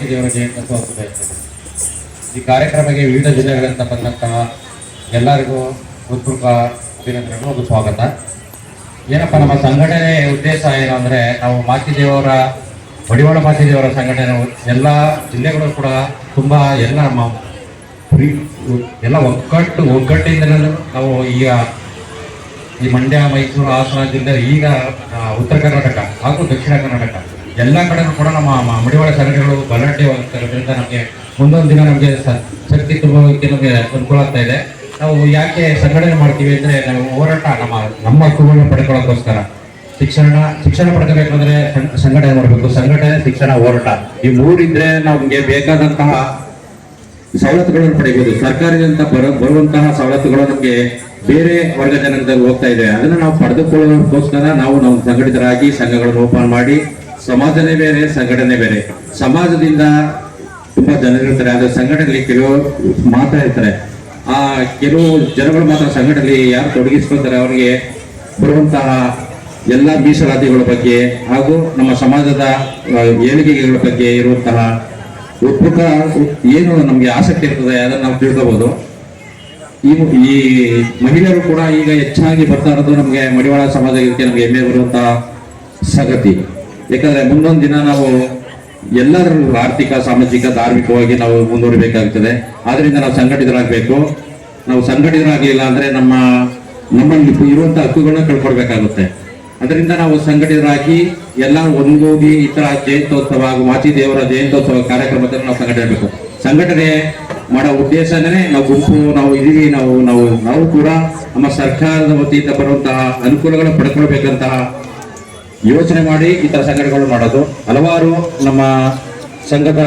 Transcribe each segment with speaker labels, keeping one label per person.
Speaker 1: ಮಾಚಿದೇವರ ಜಯಂತ್ಯೋತ್ಸವ ಶುಭಾಶಯಗಳು. ಈ ಕಾರ್ಯಕ್ರಮಕ್ಕೆ ವಿವಿಧ ಜಿಲ್ಲೆಗಳಿಂದ ಬಂದಂತಹ ಎಲ್ಲರಿಗೂ ಹೃತ್ಪೂರ್ವಕ ಅಭಿನಂದನೆಗಳು ಸ್ವಾಗತ ಏನಪ್ಪ, ನಮ್ಮ ಸಂಘಟನೆ ಉದ್ದೇಶ ಏನು ಅಂದರೆ ನಾವು ಮಾತಿದೇವರ ಬಡಿವಾಳ ಮಾತಿದೇವರ ಸಂಘಟನೆ, ಎಲ್ಲ ಜಿಲ್ಲೆಗಳು ಕೂಡ ತುಂಬ ಎಲ್ಲ ನಮ್ಮ ಎಲ್ಲ ಒಗ್ಗಟ್ಟು, ಒಗ್ಗಟ್ಟಿಂದಲೂ ನಾವು ಈಗ ಈ ಮಂಡ್ಯ, ಮೈಸೂರು, ಹಾಸನ ಜಿಲ್ಲೆ, ಈಗ ಉತ್ತರ ಕರ್ನಾಟಕ ಹಾಗೂ ದಕ್ಷಿಣ ಕರ್ನಾಟಕ ಎಲ್ಲ ಕಡೆನೂ ಕೂಡ ನಮ್ಮ ಮಡಿವಾಳ ಸಂಘಟನೆಗಳು ಬಲಾಢ್ಯವಾಗಿರೋದ್ರಿಂದ ನಮಗೆ ಮುಂದೊಂದು ದಿನ ನಮಗೆ ಶಕ್ತಿ ತುಂಬಕ್ಕೆ ನಮಗೆ ಅನುಕೂಲ ಆಗ್ತಾ ಇದೆ. ನಾವು ಯಾಕೆ ಸಂಘಟನೆ ಮಾಡ್ತೀವಿ ಅಂದರೆ ನಾವು ಹೋರಾಟ ನಮ್ಮ ನಮ್ಮ ಹಕ್ಕುಗಳನ್ನ ಪಡ್ಕೊಳ್ಳೋಕ್ಕೋಸ್ಕರ. ಶಿಕ್ಷಣ ಶಿಕ್ಷಣ ಪಡ್ಕೋಬೇಕಂದ್ರೆ ಸಂಘಟನೆ ಮಾಡಬೇಕು. ಸಂಘಟನೆ, ಶಿಕ್ಷಣ, ಹೋರಾಟ. ಈ ಮೂರಿದ್ರೆ ನಮಗೆ ಬೇಕಾದಂತಹ ಸವಲತ್ತುಗಳನ್ನು ಪಡೆಯಬಹುದು ಸರ್ಕಾರದಿಂದ ಬರ, ಬರುವಂತಹ ಸವಲತ್ತುಗಳು ನಮಗೆ ಬೇರೆ ವರ್ಗ ಜನಾಂಗದಲ್ಲಿ ಹೋಗ್ತಾ ಇದೆ. ಅದನ್ನ ನಾವು ಪಡೆದುಕೊಳ್ಳೋಕ್ಕೋಸ್ಕರ ನಾವು ನಮ್ಮ ಸಂಘಟಿತರಾಗಿ ಸಂಘಗಳನ್ನು ಓಪನ್ ಮಾಡಿ ಸಮಾಜನೇ ಬೇರೆ, ಸಂಘಟನೆ ಬೇರೆ. ಸಮಾಜದಿಂದ ತುಂಬಾ ಜನರಿರ್ತಾರೆ ಆದ್ರೆ ಸಂಘಟನೆಯಲ್ಲಿ ಕೆಲವು ಮಾತಾಡ್ತಾರೆ ಆ ಕೆಲವು ಜನಗಳು ಮಾತ್ರ ಸಂಘಟನೆಯಲ್ಲಿ ಯಾರು ತೊಡಗಿಸ್ಕೊಳ್ತಾರೆ, ಅವರಿಗೆ ಬರುವಂತಹ ಎಲ್ಲ ಮೀಸಲಾತಿಗಳ ಬಗ್ಗೆ ಹಾಗೂ ನಮ್ಮ ಸಮಾಜದ ಏಳಿಗೆಗಳ ಬಗ್ಗೆ ಇರುವಂತಹ ಉತ್ಪುಟ ಏನು ನಮ್ಗೆ ಆಸಕ್ತಿ ಇರ್ತದೆ, ಅದನ್ನು ನಾವು ತಿಳ್ಕೋಬಹುದು ಈ ಈ ಮಹಿಳೆಯರು ಕೂಡ ಈಗ ಹೆಚ್ಚಾಗಿ ಬರ್ತಾ ಇರೋದು ನಮಗೆ ಮಡಿವಾಳ ಸಮಾಜಕ್ಕೆ ನಮಗೆ ಹೆಮ್ಮೆ ಬರುವಂತಹ ಸಂಗತಿ. ಯಾಕಂದ್ರೆ ಮುಂದೊಂದು ದಿನ ನಾವು ಎಲ್ಲರೂ ಆರ್ಥಿಕ, ಸಾಮಾಜಿಕ, ಧಾರ್ಮಿಕವಾಗಿ ನಾವು ಮುಂದುವರಿಬೇಕಾಗ್ತದೆ. ಆದ್ರಿಂದ ನಾವು ಸಂಘಟಿತರಾಗಬೇಕು. ನಾವು ಸಂಘಟಿತರಾಗಲಿಲ್ಲ ಅಂದ್ರೆ ನಮ್ಮ, ನಮ್ಮಲ್ಲಿ ಇರುವಂತಹ ಹಕ್ಕುಗಳನ್ನ ಕಳ್ಕೊಡ್ಬೇಕಾಗುತ್ತೆ. ಅದರಿಂದ ನಾವು ಸಂಘಟಿತರಾಗಿ ಎಲ್ಲ ಒಂದೋಗಿ ಈ ತರ ಜಯಂತ್ಯೋತ್ಸವ ಹಾಗೂ ಮಾಚಿ ದೇವರ ಜಯಂತ್ಯೋತ್ಸವ ಕಾರ್ಯಕ್ರಮದಲ್ಲಿ ನಾವು ಸಂಘಟನೆ ಬೇಕು ಸಂಘಟನೆ ಮಾಡೋ ಉದ್ದೇಶನೇ ನಾವು ಗುಂಪು, ನಾವು ಇದೀವಿ, ನಾವು ನಾವು ನಾವು ಕೂಡ ನಮ್ಮ ಸರ್ಕಾರದ ವತಿಯಿಂದ ಬರುವಂತಹ ಅನುಕೂಲಗಳನ್ನು ಪಡ್ಕೊಳ್ಬೇಕಂತಹ ಯೋಚನೆ ಮಾಡಿ ಈ ತರ ಸಂಘಟನೆಗಳು ಮಾಡೋದು. ಹಲವಾರು ನಮ್ಮ ಸಂಘದ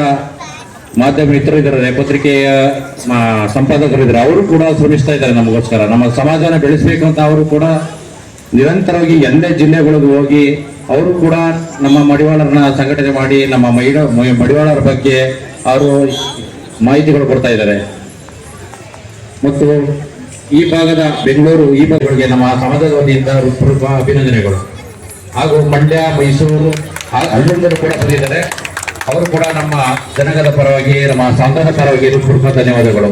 Speaker 1: ಮಾಧ್ಯಮ ಮಿತ್ರರು ಇದ್ದಾರೆ ಪತ್ರಿಕೆಯ ಸಂಪಾದಕರು ಇದ್ದಾರೆ. ಅವರು ಕೂಡ ಶ್ರಮಿಸ್ತಾ ಇದ್ದಾರೆ ನಮಗೋಸ್ಕರ. ನಮ್ಮ ಸಮಾಜನ ಬೆಳೆಸಬೇಕು ಅಂತ ಅವರು ಕೂಡ ನಿರಂತರವಾಗಿ ಎಲ್ಲೇ ಜಿಲ್ಲೆಗಳಿಗೂ ಹೋಗಿ ಅವರು ಕೂಡ ನಮ್ಮ ಮಡಿವಾಳರನ್ನ ಸಂಘಟನೆ ಮಾಡಿ, ನಮ್ಮ ಮಹಿಳಾ ಮ- ಮಡಿವಾಳರ ಬಗ್ಗೆ ಅವರು ಮಾಹಿತಿಗಳು ಕೊಡ್ತಾ ಇದ್ದಾರೆ. ಮತ್ತು ಈ ಭಾಗದ ಬೆಂಗಳೂರು, ಈ ಭಾಗಗಳಿಗೆ ನಮ್ಮ ಸಮಾಜದ ವತಿಯಿಂದ ಅಭಿನಂದನೆಗಳು. ಹಾಗೂ ಮಂಡ್ಯ, ಮೈಸೂರು ಅಲ್ಲಿಂದಲೂ ಕೂಡ ಬಂದಿದ್ದಾರೆ. ಅವರು ಕೂಡ ನಮ್ಮ ಜನಗದ ಪರವಾಗಿ, ನಮ್ಮ ಸಂಘದ ಪರವಾಗಿ ಪೂರ್ವ ಧನ್ಯವಾದಗಳು.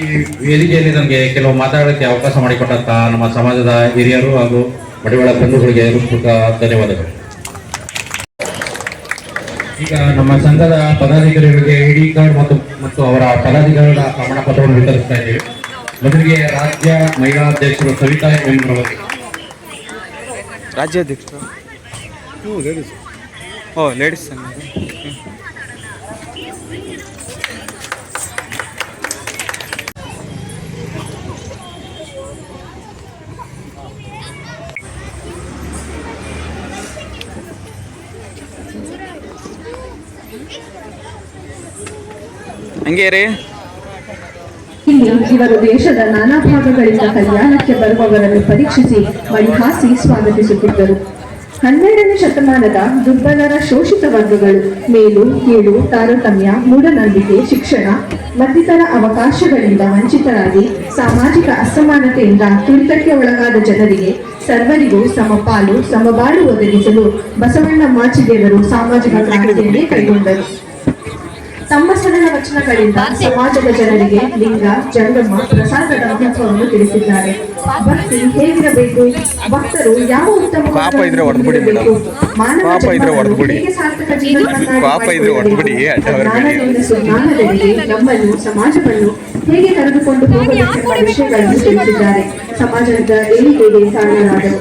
Speaker 1: ಈ ವೇದಿಕೆಯಲ್ಲಿ ನಮಗೆ ಕೆಲವು ಮಾತಾಡೋಕ್ಕೆ ಅವಕಾಶ ಮಾಡಿಕೊಟ್ಟಂತಹ ನಮ್ಮ ಸಮಾಜದ ಹಿರಿಯರು ಹಾಗೂ ಮಡಿವಾಳ ಬಂಧುಗಳಿಗೆ ಹೃತ್ಪೂರ್ವಕ ಧನ್ಯವಾದಗಳು. ಈಗ ನಮ್ಮ ಸಂಘದ ಪದಾಧಿಕಾರಿಗಳಿಗೆ ಐಡಿ ಕಾರ್ಡ್ ಮತ್ತು ಮತ್ತು ಅವರ ಪದಾಧಿಕಾರಿಗಳ ಪ್ರಮಾಣ ಪತ್ರವನ್ನು ವಿತರಿಸ್ತಾ ಇದ್ದೀವಿ. ಮೊದಲಿಗೆ ರಾಜ್ಯ ಮಹಿಳಾ ಅಧ್ಯಕ್ಷರು ಸವಿತಾ ಎಂ ರವರು
Speaker 2: ಲೇಡೀಸ್ ಓ ಲೇಡೀಸ್ ಸಂಘ ಹಂಗೆ ರೀ
Speaker 3: ಇವರು ದೇಶದ ನಾನಾ ಭಾಗಗಳಿಂದ ಕಲ್ಯಾಣಕ್ಕೆ ಬರುವವರನ್ನು ಪರೀಕ್ಷಿಸಿ ಮಡಿಹಾಸಿ ಸ್ವಾಗತಿಸುತ್ತಿದ್ದರು. ಹನ್ನೆರಡನೇ ಶತಮಾನದ ದುರ್ಬಲರ ಶೋಷಿತ ವರ್ಗಗಳು ಮೇಲು, ಕೀಳು, ತಾರತಮ್ಯ, ಮೂಢನಂಬಿಕೆ, ಶಿಕ್ಷಣ, ಮತ್ತಿತರ ಅವಕಾಶಗಳಿಂದ ವಂಚಿತರಾಗಿ ಸಾಮಾಜಿಕ ಅಸಮಾನತೆಯಿಂದ ತುಳಿತಕ್ಕೆ ಒಳಗಾದ ಜನರಿಗೆ ಸರ್ವರಿಗೂ ಸಮಪಾಲು ಸಮಬಾಳು ಒದಗಿಸಲು ಬಸವಣ್ಣ ಮಾಚಿದೇವರು ಸಾಮಾಜಿಕ ಕ್ರಾಂತಿಯನ್ನೇ ಕೈಗೊಂಡರು. ತಮ್ಮ ಸರಳ ವಚನಗಳಿಂದ ಸಮಾಜದ ಜನರಿಗೆ ಲಿಂಗ ಜಂಗಮ ಪ್ರಸಾದದ ಮಹತ್ವವನ್ನು ತಿಳಿಸಿದ್ದಾರೆ. ಭಕ್ತಿ ಹೇಗಿರಬೇಕು? ಭಕ್ತರು ಯಾವ ಉತ್ತಮ
Speaker 2: ಪಾಪ ಇದ್ರೆ ಹೊಡೆದ್ಬಿಡಿ ಮೇಡಮ್.
Speaker 3: ಮಾನವ
Speaker 2: ಪಾಪ ಇದ್ರೆ ಹೊಡೆದ್ಬಿಡಿ
Speaker 3: ಸಾರ್ಥಕ ಸುಜ್ಞಾನದೆಡೆಗೆ ನಮ್ಮನ್ನು ಸಮಾಜವನ್ನು ಹೇಗೆ ಕರೆದುಕೊಂಡು ಹೋಗಬೇಕೆಂಬ ವಿಷಯಗಳನ್ನು ತಿಳಿಸಿದ್ದಾರೆ. ಸಮಾಜದ ಏಳಿಗೆಗೆ ಕಾರಣರಾದರು.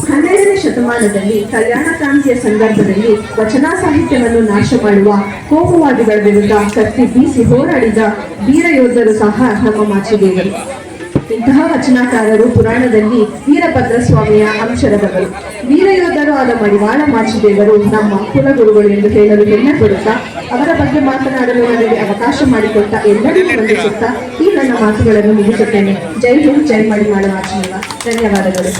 Speaker 3: ಹನ್ನೆರಡನೇ ಶತಮಾನದಲ್ಲಿ ಕಲ್ಯಾಣ ಕ್ರಾಂತಿಯ ಸಂದರ್ಭದಲ್ಲಿ ವಚನ ಸಾಹಿತ್ಯವನ್ನು ನಾಶ ಮಾಡುವ ಕೋಮುವಾದಿಗಳ ವಿರುದ್ಧ ಕತ್ತಿ ಬೀಸಿ ಹೋರಾಡಿದ ವೀರ ಯೋಧರು ಸಹ ನಮ್ಮ ಮಾಚಿದೇವರು ಇಂತಹ ವಚನಾಕಾರರು ಪುರಾಣದಲ್ಲಿ ವೀರಭದ್ರ ಸ್ವಾಮಿಯ ವೀರ ಯೋಧರು ಆದ ಮಡಿವಾಳ ಮಾಚಿದೇವರು ನಮ್ಮ ಕುಲಗುರುಗಳು ಎಂದು ಹೇಳಲು ಹೆಮ್ಮೆ ಪಡುತ್ತಾ ಅವರ ಬಗ್ಗೆ ಮಾತನಾಡಲು ನನಗೆ ಅವಕಾಶ ಮಾಡಿಕೊಟ್ಟ ಎಲ್ಲರಿಗೂ ವಂದಿಸುತ್ತಾ ಈ ನನ್ನ ಮಾತುಗಳನ್ನು ಮುಗಿಸುತ್ತೇನೆ. ಜೈ ಹಿಂದ್, ಜೈ ಮಡಿವಾಳ ಮಾಚಿದೇವ. ಧನ್ಯವಾದಗಳು.